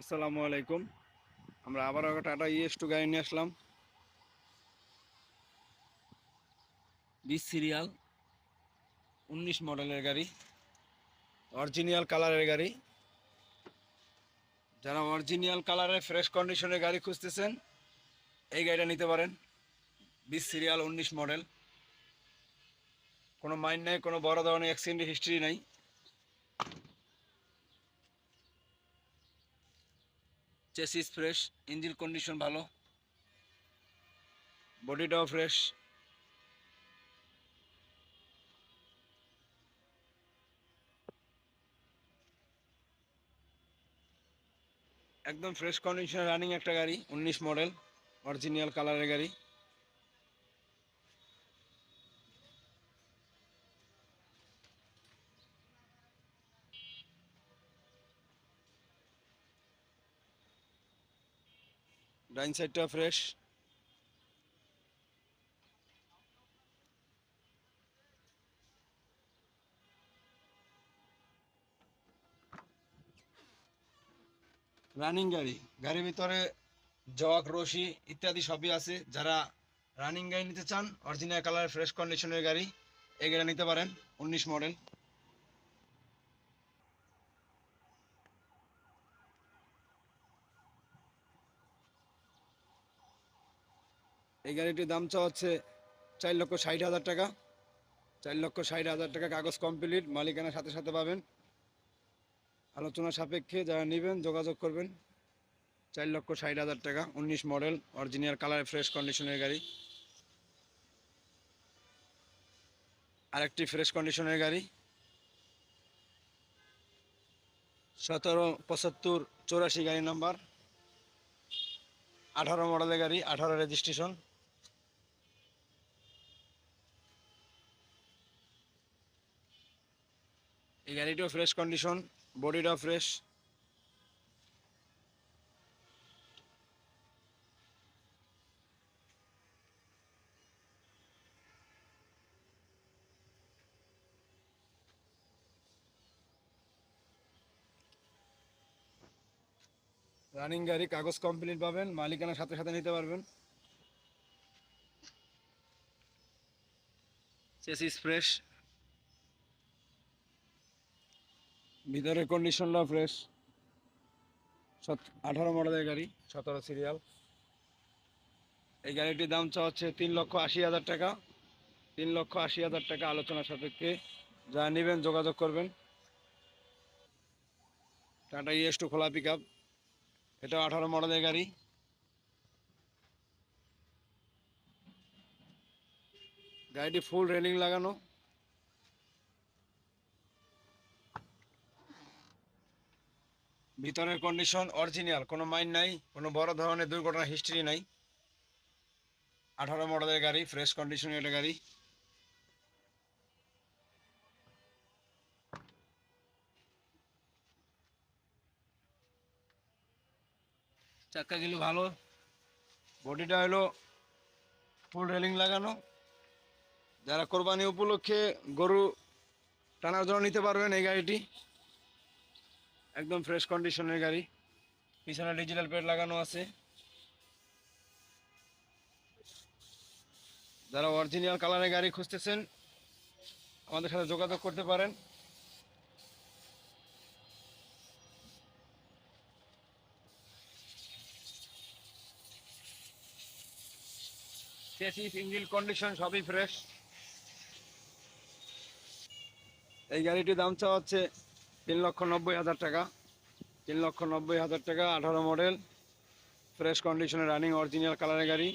আসসালামু আলাইকুম। আমরা একটা টাটা ইএস টু গাড়ি নিয়ে আসলাম। বিশ সিরিয়াল উনিশ মডেলের গাড়ি অরিজিনাল কালারের গাড়ি। যারা অরিজিনাল কালারের ফ্রেশ কন্ডিশনের গাড়ি খুঁজতেছেন, এই গাড়িটা নিতে পারেন। বিশ সিরিয়াল উনিশ মডেল। কোনো মাইন্ড নেই, কোনো বড় ধরনের অ্যাক্সিডেন্ট হিস্ট্রি নেই। চেসিস ফ্রেশ ইঞ্জিন কন্ডিশন ভালো বডিটাও ফ্রেশ একদম ফ্রেশ কন্ডিশনে রানিং একটা গাড়ি, উনিশ মডেল অরিজিনাল কালারের গাড়ি। ডাইন সাইডটা ফ্রেশ। রানিং গাড়ি, গাড়ির ভিতরে জক, রশি ইত্যাদি সবই আছে। যারা রানিং গাড়ি নিতে চান, অরিজিনাল কালার, ফ্রেশ কন্ডিশনের গাড়ি এই গাড়ি নিতে পারেন, উনিশ মডেল। এই গাড়িটির দাম চা হচ্ছে চার লক্ষ ষাট হাজার টাকা। চার লক্ষ ষাট হাজার টাকা কাগজ কমপ্লিট মালিকানার সাথে সাথে পাবেন। আলোচনা সাপেক্ষে যারা নেবেন, যোগাযোগ করবেন। চার লক্ষ ষাট হাজার টাকা, উনিশ মডেল অরিজিনাল কালার ফ্রেশ কন্ডিশনের গাড়ি। আরেকটি ফ্রেশ কন্ডিশনের গাড়ি। সতেরো, পঁচাত্তর, চৌরাশি গাড়ি নাম্বার আঠারো মডেলের গাড়ি, আঠারো রেজিস্ট্রেশন এই গাড়িটাও ফ্রেশ কন্ডিশন বডিটাও ফ্রেশ রানিং গাড়ি, কাগজ কমপ্লিট পাবেন, মালিকানার সাথে সাথে নিতে পারবেন। চেসিস ফ্রেশ ভিতরের কন্ডিশনটাও ফ্রেশ আঠারো মডেলের গাড়ি, সতেরো সিরিয়াল এই গাড়িটির দাম চা হচ্ছে তিন লক্ষ আশি হাজার টাকা। তিন লক্ষ আশি হাজার টাকা আলোচনা সাপেক্ষে। যা নেবেন, যোগাযোগ করবেন। টাটা ইএস টু খোলা পিক আপ এটা আঠারো মডেলের গাড়ি। গাড়িটি ফুল রেলিং লাগানো। ভিতরের কন্ডিশন অরিজিনাল কোনো মাইন নাই, কোনো বড় ধরনের দুর্ঘটনা হিস্ট্রি নাই। আঠারো মডেলের গাড়ি ফ্রেশ কন্ডিশনের একটা গাড়ি। চাক্কাগুলো ভালো, বডিটা হলো ফুল রেলিং লাগানো। যারা কোরবানি উপলক্ষে গরু টানার জন্য নিতে পারবেন এই গাড়িটি। একদম ফ্রেশ কন্ডিশনের গাড়ি। পিছনে ডিজিটাল প্লেট লাগানো আছে। যারা অরিজিনাল কালারের গাড়ি খুঁজতেছেন, আমাদের সাথে যোগাযোগ করতে পারেন। ইঞ্জিন কন্ডিশন সবই ফ্রেশ এই গাড়িটির দাম চাওয়া হচ্ছে তিন লক্ষ নব্বই হাজার টাকা, তিন লক্ষ নব্বই হাজার টাকা, আঠারো মডেল, ফ্রেশ কন্ডিশনে রানিং, অরিজিনাল কালারের গাড়ি,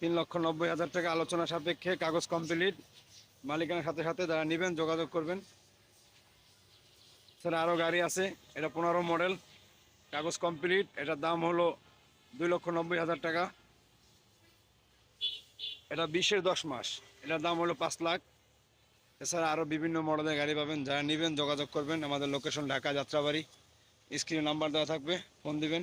তিন লক্ষ নব্বই হাজার টাকা আলোচনা সাপেক্ষে, কাগজ কমপ্লিট। মালিকানার সাথে সাথে যারা নেবেন, যোগাযোগ করবেন। স্যার আরও গাড়ি আছে, এটা পনেরো মডেল, কাগজ কমপ্লিট, এটার দাম হলো দুই লক্ষ নব্বই হাজার টাকা। এটা বিশের দশ মাস, এটার দাম হলো পাঁচ লাখ। এছাড়া আরও বিভিন্ন মডেলের গাড়ি পাবেন। যারা নেবেন, যোগাযোগ করবেন। আমাদের লোকেশন ঢাকা যাত্রাবাড়ি। স্ক্রিনে নাম্বার দেওয়া থাকবে ফোন দিবেন।